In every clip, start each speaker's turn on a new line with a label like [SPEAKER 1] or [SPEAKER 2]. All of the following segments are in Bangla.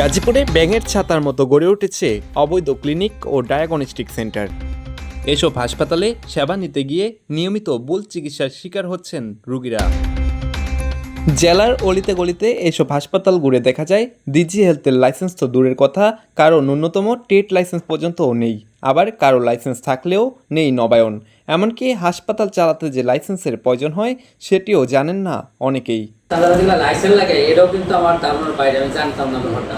[SPEAKER 1] গাজীপুরে ব্যাঙের ছাতার মতো গড়ে উঠেছে অবৈধ ক্লিনিক ও ডায়াগনস্টিক সেন্টার। এসব হাসপাতালে সেবা নিতে গিয়ে নিয়মিত ভুল চিকিৎসার শিকার হচ্ছেন রুগীরা। জেলার অলিতে গলিতে এসব হাসপাতাল ঘুরে দেখা যায় ডিজি হেলথের লাইসেন্স তো দূরের কথা, কারও ন্যূনতম টেট লাইসেন্স পর্যন্তও নেই। আবার কারও লাইসেন্স থাকলেও নেই নবায়ন। এমনকি হাসপাতাল চালাতে যে লাইসেন্সের প্রয়োজন হয় সেটিও জানেন না অনেকেই।
[SPEAKER 2] তারা যেগুলো লাইসেন্স লাগে এটাও কিন্তু আমার ধারণার বাইরে আমি জানতাম না ব্যাপারটা।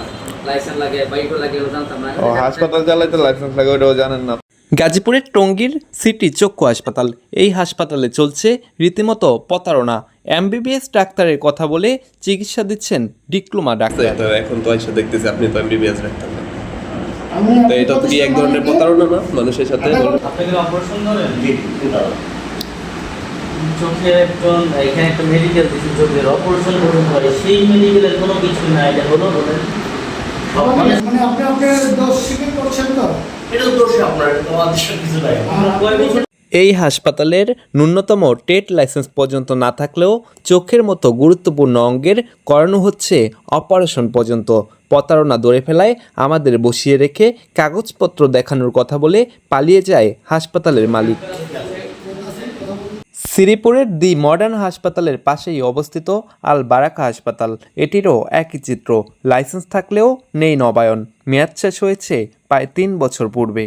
[SPEAKER 2] লাইসেন্স লাগে বাইকও লাগে জানতাম না।
[SPEAKER 3] হাসপাতাল লাইসেন্স লাগে ওটাও জানেন না।
[SPEAKER 1] গাজীপুরের টঙ্গীর সিটি চক্ষু হাসপাতাল এই হাসপাতালে চলছে রীতিমতো প্রতারণা। এমবিবিএস ডাক্তারের কথা বলে চিকিৎসা দিচ্ছেন ডিপ্লোমা ডাক্তার।
[SPEAKER 4] এখন তো এসে দেখতেছি আপনি তো এমবিবিএস ডাক্তার। তো এটা তো কি এক ধরনের প্রতারণা না? মানুষের সাথে?
[SPEAKER 5] চোখে একজন এখানে একটা মেডিকেল দিচ্ছে চোখের অপারেশন করতে পারে। সেই মেডিকেলের কোনো কিছু নাই এটা হলো বলেন।
[SPEAKER 6] মানে মানে আপনি আপনার দোষ স্বীকার করছেন তো?
[SPEAKER 5] এটা দোষ আপনার এটা তোমার কিছু নাই।
[SPEAKER 1] এই হাসপাতালের ন্যূনতম টেট লাইসেন্স পর্যন্ত না থাকলেও চোখের মতো গুরুত্বপূর্ণ অঙ্গের করানো হচ্ছে অপারেশন পর্যন্ত। প্রতারণা ধরে ফেলায় আমাদের বসিয়ে রেখে কাগজপত্র দেখানোর কথা বলে পালিয়ে যায় হাসপাতালের মালিক। শ্রীপুরের দি মডার্ন হাসপাতালের পাশেই অবস্থিত আল বারাকা হাসপাতাল। এটিরও একই চিত্র। লাইসেন্স থাকলেও নেই নবায়ন। মেয়াদ শেষ হয়েছে প্রায় তিন বছর পূর্বে।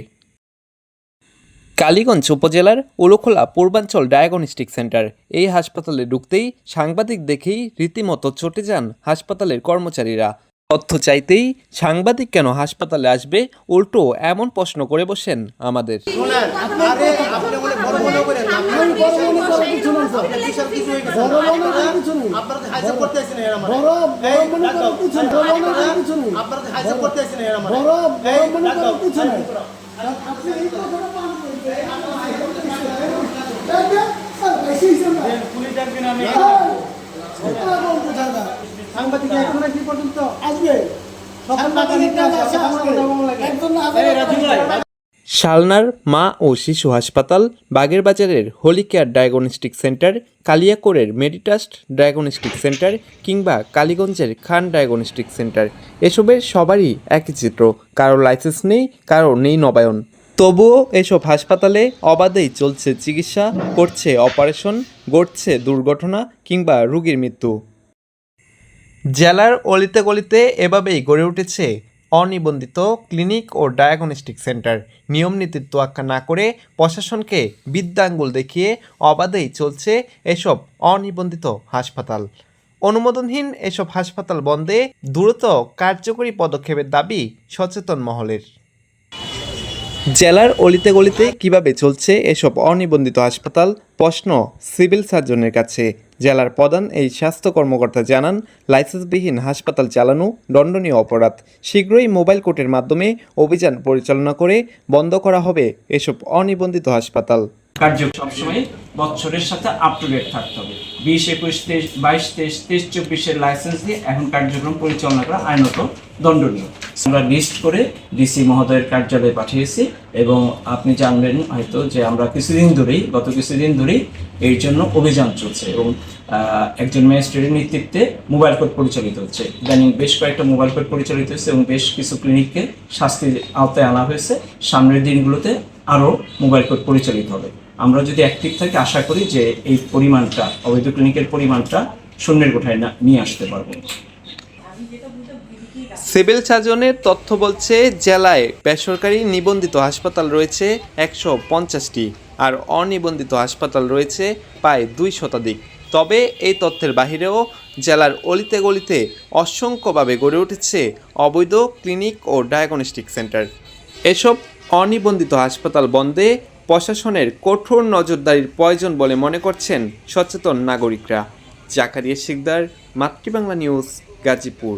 [SPEAKER 1] কালীগঞ্জ উপজেলার উলুখোলা পূর্বাঞ্চল ডায়াগনস্টিক সেন্টার। এই হাসপাতালে ঢুকতেই সাংবাদিক দেখেই রীতিমতো চটে যান হাসপাতালের কর্মচারীরা। তথ্য চাইতেই সাংবাদিক কেন হাসপাতালে আসবে উল্টো এমন প্রশ্ন করে বসেন আমাদের
[SPEAKER 6] মনে করার কিছু নাই স্যার। বড় মনে করার কিছু নেই। বড় বড় মনে করার কিছু নেই। বড় মনে করার কিছু নেই। বড় বড় মনে করার কিছু নেই। আপনি এই কথাটা পান করবেন। এই যে, স্যার, বেশি হিসেব না। এই, কথা বলতে থাকা। আসবে। সাংবাদিকরা আসে, আসবে।
[SPEAKER 1] শালনার মা ও শিশু হাসপাতাল বাগেরবাজারের হোলি কেয়ার ডায়াগনস্টিক সেন্টার কালিয়াকোরের মেডিটাস্ট ডায়াগনস্টিক সেন্টার কিংবা কালীগঞ্জের খান ডায়াগনস্টিক সেন্টার। এসবের সবারই একই চিত্র কারও লাইসেন্স নেই কারও নেই নবায়ন। তবুও এসব হাসপাতালে অবাধেই চলছে চিকিৎসা করছে অপারেশন ঘটছে দুর্ঘটনা কিংবা রুগীর মৃত্যু। জেলার অলিতে গলিতে এভাবেই গড়ে উঠেছে অনিবন্ধিত ক্লিনিক ও ডায়াগনস্টিক সেন্টার। নিয়ম নীতির তোয়াক্কা না করে প্রশাসনকে বিদ্যাঙ্গুল দেখিয়ে অবাধেই চলছে এসব অনিবন্ধিত হাসপাতাল। অনুমোদনহীন এসব হাসপাতাল বন্ধে দ্রুত কার্যকরী পদক্ষেপের দাবি সচেতন মহলের। জেলার অলিতে গলিতে কীভাবে চলছে এসব অনিবন্ধিত হাসপাতাল? প্রশ্ন সিভিল সার্জনের কাছে। জেলার প্রধান এই স্বাস্থ্য কর্মকর্তা জানান, লাইসেন্সবিহীন হাসপাতাল চালানো দণ্ডনীয় অপরাধ। শীঘ্রই মোবাইল কোর্টের মাধ্যমে অভিযান পরিচালনা করে বন্ধ করা হবে এসব অনিবন্ধিত হাসপাতাল।
[SPEAKER 7] কার্য সবসময় বছরের সাথে আপ টু ডেট থাকতে হবে। বিশ, একুশ, তেইশ, বাইশ, তেইশ তেইশ, চব্বিশের লাইসেন্স দিয়ে এখন কার্যক্রম পরিচালনা করা আইনত দণ্ডনীয়। আমরা লিস্ট করে ডিসি মহোদয়ের কার্যালয়ে পাঠিয়েছি এবং আপনি জানবেন হয়তো যে আমরা কিছুদিন ধরেই, গত কিছুদিন ধরেই এই জন্য অভিযান চলছে এবং একজন ম্যাজিস্ট্রেটের নেতৃত্বে মোবাইল কোর্ট পরিচালিত হচ্ছে। ইদানিং বেশ কয়েকটা মোবাইল কোর্ট পরিচালিত হচ্ছে এবং বেশ কিছু ক্লিনিককে শাস্তির আওতায় আনা হয়েছে। সামনের দিনগুলোতে আরও মোবাইল কোর্ট পরিচালিত হবে। আমরা যদি অ্যাক্টিভ থাকি, আশা করি যে এই পরিমাণটা, অবৈধ ক্লিনিকের পরিমাণটা শূন্যের কোঠায় নিয়ে আসতে পারব।
[SPEAKER 1] সিভিল সার্জনের তথ্য বলছে, জেলায় বেসরকারি নিবন্ধিত হাসপাতাল রয়েছে একশো পঞ্চাশটি আর অনিবন্ধিত হাসপাতাল রয়েছে প্রায় দুই শতাধিক। তবে এই তথ্যের বাহিরেও জেলার অলিতে গলিতে অসংখ্যভাবে গড়ে উঠেছে অবৈধ ক্লিনিক ও ডায়াগনস্টিক সেন্টার। এসব অনিবন্ধিত হাসপাতাল বন্ধে প্রশাসনের কঠোর নজরদারির প্রয়োজন বলে মনে করছেন সচেতন নাগরিকরা। জাকারিয়া শিকদার, মাতৃবাংলা নিউজ, গাজীপুর।